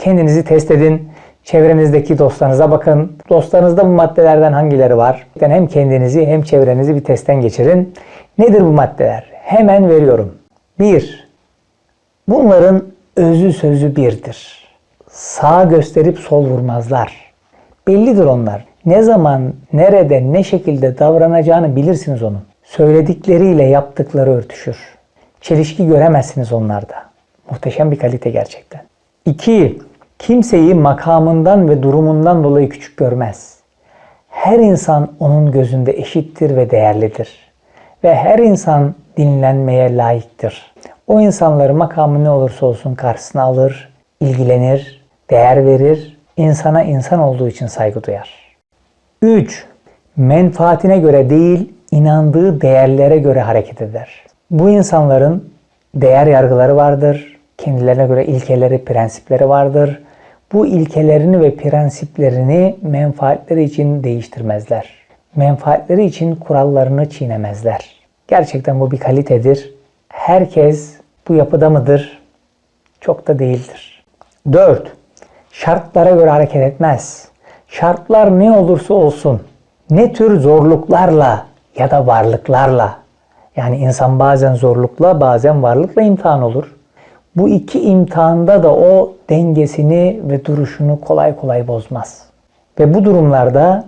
Kendinizi test edin. Çevrenizdeki dostlarınıza bakın. Dostlarınızda bu maddelerden hangileri var? Hem kendinizi hem çevrenizi bir testten geçirin. Nedir bu maddeler? Hemen veriyorum. 1. Bunların özü sözü birdir. Sağ gösterip sol vurmazlar. Bellidir onlar. Ne zaman, nerede, ne şekilde davranacağını bilirsiniz onun. Söyledikleriyle yaptıkları örtüşür. Çelişki göremezsiniz onlarda. Muhteşem bir kalite gerçekten. 2. Kimseyi makamından ve durumundan dolayı küçük görmez. Her insan onun gözünde eşittir ve değerlidir. Ve her insan dinlenmeye layıktır. O insanları makamı ne olursa olsun karşısına alır, ilgilenir, değer verir, insana insan olduğu için saygı duyar. 3. Menfaatine göre değil, inandığı değerlere göre hareket eder. Bu insanların değer yargıları vardır. Kendilerine göre ilkeleri, prensipleri vardır. Bu ilkelerini ve prensiplerini menfaatleri için değiştirmezler. Menfaatleri için kurallarını çiğnemezler. Gerçekten bu bir kalitedir. Herkes bu yapıda mıdır? Çok da değildir. 4. Şartlara göre hareket etmez. Şartlar ne olursa olsun, ne tür zorluklarla ya da varlıklarla, yani insan bazen zorlukla bazen varlıkla imtihan olur. Bu iki imtihanda da o dengesini ve duruşunu kolay kolay bozmaz. Ve bu durumlarda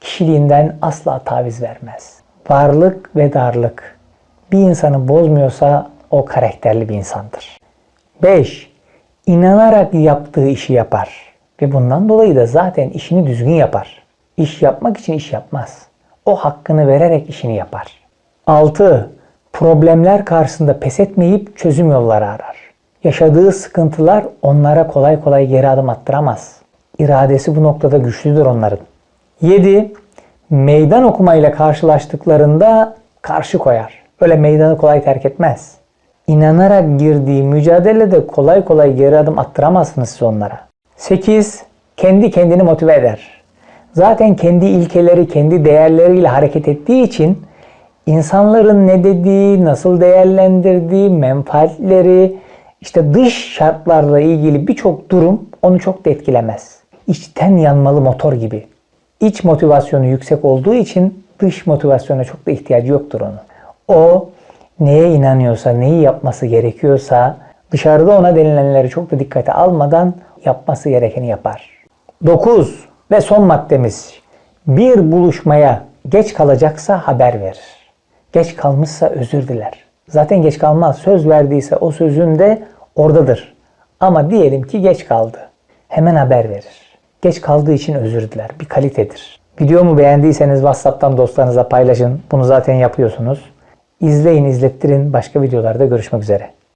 kişiliğinden asla taviz vermez. Varlık ve darlık bir insanı bozmuyorsa o karakterli bir insandır. 5. İnanarak yaptığı işi yapar. Ve bundan dolayı da zaten işini düzgün yapar. İş yapmak için iş yapmaz. O hakkını vererek işini yapar. 6. Problemler karşısında pes etmeyip çözüm yolları arar. Yaşadığı sıkıntılar onlara kolay kolay geri adım attıramaz. İradesi bu noktada güçlüdür onların. 7. Meydan okumayla karşılaştıklarında karşı koyar. Öyle meydanı kolay terk etmez. İnanarak girdiği mücadelede kolay kolay geri adım attıramazsınız siz onlara. 8. Kendi kendini motive eder. Zaten kendi ilkeleri, kendi değerleriyle hareket ettiği için insanların ne dediği, nasıl değerlendirdiği, menfaatleri, işte dış şartlarla ilgili birçok durum onu çok da etkilemez. İçten yanmalı motor gibi. İç motivasyonu yüksek olduğu için dış motivasyona çok da ihtiyacı yoktur onun. O neye inanıyorsa, neyi yapması gerekiyorsa dışarıda ona denilenleri çok da dikkate almadan yapması gerekeni yapar. 9 ve son maddemiz. Bir buluşmaya geç kalacaksa haber verir. Geç kalmışsa özür diler. Zaten geç kalmaz. Söz verdiyse o sözün de oradadır. Ama diyelim ki geç kaldı. Hemen haber verir. Geç kaldığı için özür diler. Bir kalitedir. Videomu beğendiyseniz WhatsApp'tan dostlarınıza paylaşın. Bunu zaten yapıyorsunuz. İzleyin, izlettirin. Başka videolarda görüşmek üzere.